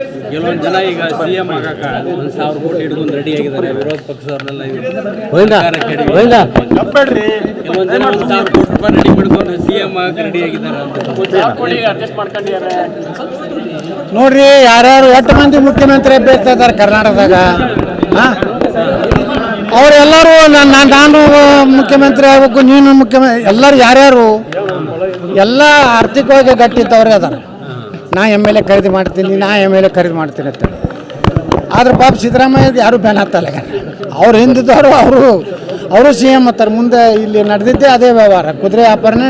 ಕೆಲವೊಂದು ಜನ ಈಗ ಸಿ ಎಂ ಆಗಕ್ಕ ಒಂದು ಸಾವಿರ ಕೋಟಿ ಹಿಡ್ಕೊಂಡು ರೆಡಿ ಆಗಿದ್ದಾರೆ. ವಿರೋಧ ಪಕ್ಷದವ್ರನ್ನೆಲ್ಲ ಹೋಯ್ತಾ ಹೋಯ್ತಾ ಕೆಲವೊಂದು ಜನ ಒಂದು ಸಾವಿರ ಕೋಟಿ ರೂಪಾಯಿ ರೆಡಿ ಮಾಡ್ಕೊಂಡು ಸಿ ಎಂ ಆಗಕ್ಕೆ ರೆಡಿ ಆಗಿದ್ದಾರೆ ನೋಡ್ರಿ ಯಾರ್ಯಾರು ಎಷ್ಟು ಮಂದಿ ಮುಖ್ಯಮಂತ್ರಿ ಅಭ್ಯರ್ಥಿ ಇದ್ದಾರೆ ಕರ್ನಾಟಕದಾಗ ಅವರೆಲ್ಲರೂ ನಾನು ನಾನು ಮುಖ್ಯಮಂತ್ರಿ ಆಗ್ಬೇಕು ನೀನು ಮುಖ್ಯಮಂತ್ರಿ ಎಲ್ಲರೂ ಯಾರ್ಯಾರು ಎಲ್ಲ ಆರ್ಥಿಕವಾಗಿ ಗಟ್ಟಿದ್ದವ್ರೆ ಅದಾರ. ನಾ ಎಂ ಎಲ್ ಎ ಖರೀದಿ ಮಾಡ್ತೀನಿ ನಾ ಎಂ ಎಲ್ ಎ ಖರೀದಿ ಮಾಡ್ತೀನಿ ಅಂತ ಆದ್ರೆ ಪಾಪ ಸಿದ್ದರಾಮಯ್ಯ ಯಾರು ಬ್ಯಾನ್ ಹತ್ತಲ್ಲ ಅವ್ರು ಹಿಂದಿದ್ದವರು ಅವರು ಅವರು ಸಿ ಎಂ ಅಂತಾರೆ ಮುಂದೆ ಇಲ್ಲಿ ನಡೆದಿದ್ದೆ ಅದೇ ವ್ಯವಹಾರ. ಕುದುರೆ ವ್ಯಾಪಾರನೇ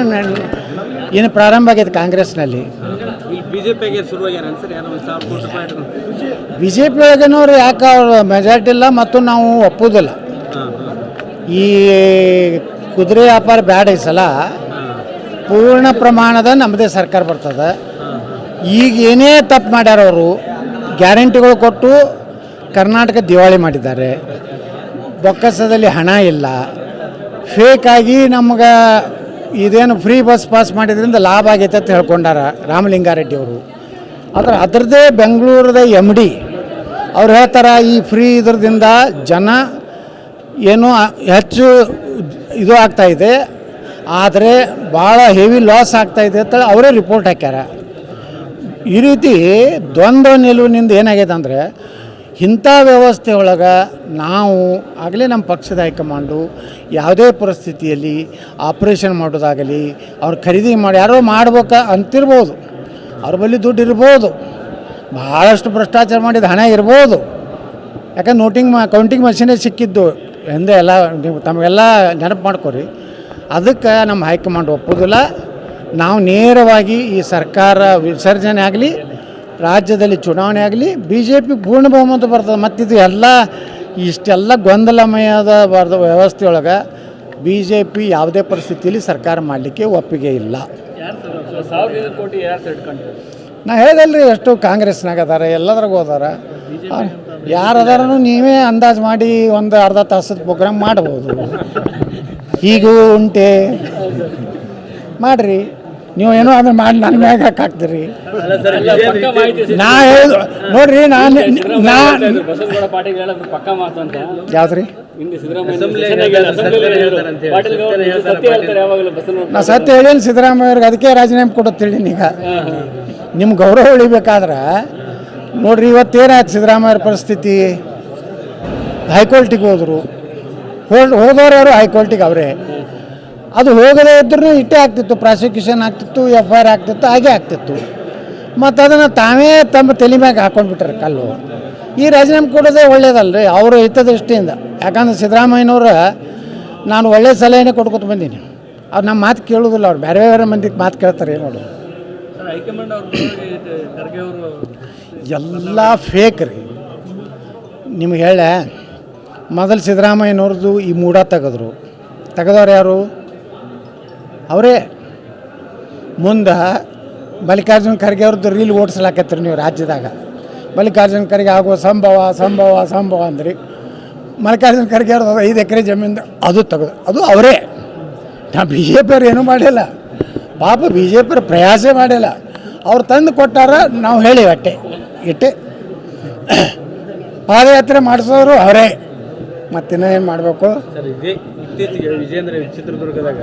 ಏನು ಪ್ರಾರಂಭ ಆಗೈತೆ ಕಾಂಗ್ರೆಸ್ನಲ್ಲಿ. ಬಿ ಜೆ ಪಿ ಒಳಗೇನವ್ರು ಯಾಕೆ ಅವ್ರು ಮೆಜಾರಿಟಿ ಇಲ್ಲ ಮತ್ತು ನಾವು ಒಪ್ಪೋದಿಲ್ಲ. ಈ ಕುದುರೆ ವ್ಯಾಪಾರ ಬ್ಯಾಡ ಈ ಸಲ. ಪೂರ್ಣ ಪ್ರಮಾಣದ ನಮ್ಮದೇ ಸರ್ಕಾರ ಬರ್ತದೆ. ಈಗ ಏನೇ ತಪ್ಪು ಮಾಡ್ಯಾರ ಅವರು, ಗ್ಯಾರಂಟಿಗಳು ಕೊಟ್ಟು ಕರ್ನಾಟಕ ದಿವಾಳಿ ಮಾಡಿದ್ದಾರೆ. ಬೊಕ್ಕಸದಲ್ಲಿ ಹಣ ಇಲ್ಲ. ಫೇಕಾಗಿ ನಮ್ಗೆ ಇದೇನು ಫ್ರೀ ಬಸ್ ಪಾಸ್ ಮಾಡಿದ್ರಿಂದ ಲಾಭ ಆಗೈತೆ ಅಂತ ಹೇಳ್ಕೊಂಡಾರ ರಾಮಲಿಂಗಾರೆಡ್ಡಿ ಅವರು. ಆದ್ರೆ ಅದರದ್ದೇ ಬೆಂಗಳೂರದ ಎಂ ಡಿ ಅವ್ರು ಹೇಳ್ತಾರೆ, ಈ ಫ್ರೀ ಇದ್ರದಿಂದ ಜನ ಏನು ಹೆಚ್ಚು ಇದು ಆಗ್ತಾ ಇದೆ. ಆದರೆ ಭಾಳ ಹೆವಿ ಲಾಸ್ ಆಗ್ತಾ ಇದೆ ಅಂತೇಳಿ ಅವರೇ ರಿಪೋರ್ಟ್ ಹಾಕ್ಯಾರ. ಈ ರೀತಿ ದ್ವಂದ್ವ ನಿಲುವಿನಿಂದ ಏನಾಗಿದೆ ಅಂದರೆ ಇಂಥ ವ್ಯವಸ್ಥೆ ಒಳಗೆ ನಾವು ಆಗಲೇ ನಮ್ಮ ಪಕ್ಷದ ಹೈಕಮಾಂಡು ಯಾವುದೇ ಪರಿಸ್ಥಿತಿಯಲ್ಲಿ ಆಪ್ರೇಷನ್ ಮಾಡೋದಾಗಲಿ, ಅವ್ರು ಖರೀದಿ ಮಾಡಿ ಯಾರೋ ಮಾಡ್ಬೇಕ ಅಂತಿರ್ಬೋದು. ಅವ್ರ ಬಳಿ ದುಡ್ಡು ಇರ್ಬೋದು. ಭಾಳಷ್ಟು ಭ್ರಷ್ಟಾಚಾರ ಮಾಡಿದ ಹಣ ಇರ್ಬೋದು. ಯಾಕಂದ್ರೆ ನೋಟಿಂಗ್ ಮ, ಕೌಂಟಿಂಗ್ ಮಷೀನೇ ಸಿಕ್ಕಿದ್ದು ಎಂದೇ ಎಲ್ಲ, ನೀವು ತಮಗೆಲ್ಲ ನೆನಪು ಮಾಡ್ಕೊರಿ. ಅದಕ್ಕೆ ನಮ್ಮ ಹೈಕಮಾಂಡ್ ಒಪ್ಪೋದಿಲ್ಲ. ನಾವು ನೇರವಾಗಿ ಈ ಸರ್ಕಾರ ವಿಸರ್ಜನೆ ಆಗಲಿ ರಾಜ್ಯದಲ್ಲಿ ಚುನಾವಣೆ ಆಗಲಿ ಬಿ ಜೆ ಪಿ ಪೂರ್ಣ ಬಹುಮತ ಬರ್ತದೆ. ಮತ್ತಿದು ಎಲ್ಲ ಇಷ್ಟೆಲ್ಲ ಗೊಂದಲಮಯದ ಬರ್ದ ವ್ಯವಸ್ಥೆಯೊಳಗೆ ಬಿ ಜೆ ಪಿ ಯಾವುದೇ ಪರಿಸ್ಥಿತಿಯಲ್ಲಿ ಸರ್ಕಾರ ಮಾಡಲಿಕ್ಕೆ ಒಪ್ಪಿಗೆ ಇಲ್ಲ. ನಾ ಹೇಳ್ದಲ್ರಿ ಎಷ್ಟು ಕಾಂಗ್ರೆಸ್ನಾಗ ಅದಾರ ಎಲ್ಲದ್ರಾಗ ಹೋದಾರ ಯಾರು ಅದಾರನು ನೀವೇ ಅಂದಾಜು ಮಾಡಿ ಒಂದು ಅರ್ಧ ತಾಸದ ಪ್ರೋಗ್ರಾಮ್ ಮಾಡ್ಬೋದು. ಹೀಗೂ ಉಂಟೆ. ಮಾಡ್ರಿ. ನೀವು ಏನೋ ಅದನ್ನ ಮಾಡಿ ನನ್ನ ಮ್ಯಾಗ ಹಾಕ್ತೀರಿ? ನಾ ಹೇಳುದು ನೋಡ್ರಿ ನಾನು ನಾ ಯಾವ್ದು ಪಾಟೀಲ್ ಹೇಳೋದು ಪಕ್ಕ ಮಾತು ಅಂತ. ಯಾವ್ದ್ರಿ? ನಾ ಸತ್ಯ ಹೇಳೀನಿ ಸಿದ್ದರಾಮಯ್ಯ ಅವ್ರಿಗೆ ಅದಕ್ಕೆ ರಾಜೀನಾಮೆ ಕೊಡುತ್ತೇಳಿ ಈಗ. ನಿಮ್ಮ ಗೌರವ ಉಳಿಬೇಕಾದ್ರೆ ನೋಡ್ರಿ ಇವತ್ತೇನಾಯ್ತು ಸಿದ್ದರಾಮಯ್ಯವ್ರ ಪರಿಸ್ಥಿತಿ? ಹೈಕೋರ್ಟಿಗೆ ಹೋದರು. ಹೋದ್ ಹೋದವ್ರು ಯಾರು? ಹೈಕೋರ್ಟಿಗೆ ಅವರೇ. ಅದು ಹೋಗದೇ ಇದ್ರೂ ಇಟ್ಟೇ ಆಗ್ತಿತ್ತು ಪ್ರಾಸಿಕ್ಯೂಷನ್ ಆಗ್ತಿತ್ತು ಎಫ್ ಐ ಆರ್ ಆಗ್ತಿತ್ತು ಹಾಗೆ ಆಗ್ತಿತ್ತು. ಮತ್ತು ಅದನ್ನು ತಾವೇ ತಮ್ಮ ತಲೆ ಮ್ಯಾಗೆ ಹಾಕೊಂಡ್ಬಿಟ್ರೆ ಕಲ್ಲು. ಈ ರಾಜೀನಾಮೆ ಕೊಡೋದೇ ಒಳ್ಳೇದಲ್ರಿ ಅವರು ಹಿತದೃಷ್ಟಿಯಿಂದ ಯಾಕಂದ್ರೆ ಸಿದ್ದರಾಮಯ್ಯನವ್ರ ನಾನು ಒಳ್ಳೆ ಸಲಹೆನೇ ಕೊಡ್ಕೊತ ಬಂದೀನಿ. ಅವ್ರು ನಮ್ಮ ಮಾತು ಕೇಳೋದಿಲ್ಲ ಅವ್ರು ಬೇರೆ ಬೇರೆ ಮಂದಿಗೆ ಮಾತು ಕೇಳ್ತಾರೆ ಏನು ನೋಡು ಅವರು ಅವರು ಎಲ್ಲ ಫೇಕ್ ರೀ. ನಿಮ್ಗೆ ಹೇಳ ಮೊದಲು ಸಿದ್ದರಾಮಯ್ಯನವ್ರದ್ದು ಈ ಮೂಡ ತೆಗೆದ್ರು. ತೆಗೆದವ್ರು ಯಾರು? ಅವರೇ ಮುಂದೆ ಮಲ್ಲಿಕಾರ್ಜುನ ಖರ್ಗೆ ಅವ್ರದ್ದು ರೀಲ್ ಓಡಿಸ್ಲಾಕತ್ತೀರಿ ನೀವು ರಾಜ್ಯದಾಗ. ಮಲ್ಲಿಕಾರ್ಜುನ ಖರ್ಗೆ ಆಗುವ ಸಂಭವ ಸಂಭವ ಸಂಭವ ಅಂದ್ರಿ. ಮಲ್ಲಿಕಾರ್ಜುನ ಖರ್ಗೆ ಅವ್ರದ್ದು ಐದು ಎಕರೆ ಜಮೀನು ಅದು ತೆಗೆದು. ಅದು ಅವರೇ. ನಾ ಬಿ ಜೆ ಪಿಯವ್ರು ಏನೂ ಮಾಡಿಲ್ಲ. ಪಾಪ ಬಿ ಜೆ ಪಿಯವ್ರು ಪ್ರಯಾಸೇ ಮಾಡಿಲ್ಲ. ಅವ್ರು ತಂದು ಕೊಟ್ಟಾರ ನಾವು ಹೇಳಿ ಅಟ್ಟೆ, ಇಟ್ಟೆ. ಪಾದಯಾತ್ರೆ ಮಾಡಿಸೋರು ಅವರೇ. ಮತ್ತಿನ್ನ ಏನು ಮಾಡಬೇಕು? ಇತ್ತೀಚೆಗೆ ವಿಜೇಂದ್ರ ಚಿತ್ರದುರ್ಗದಾಗ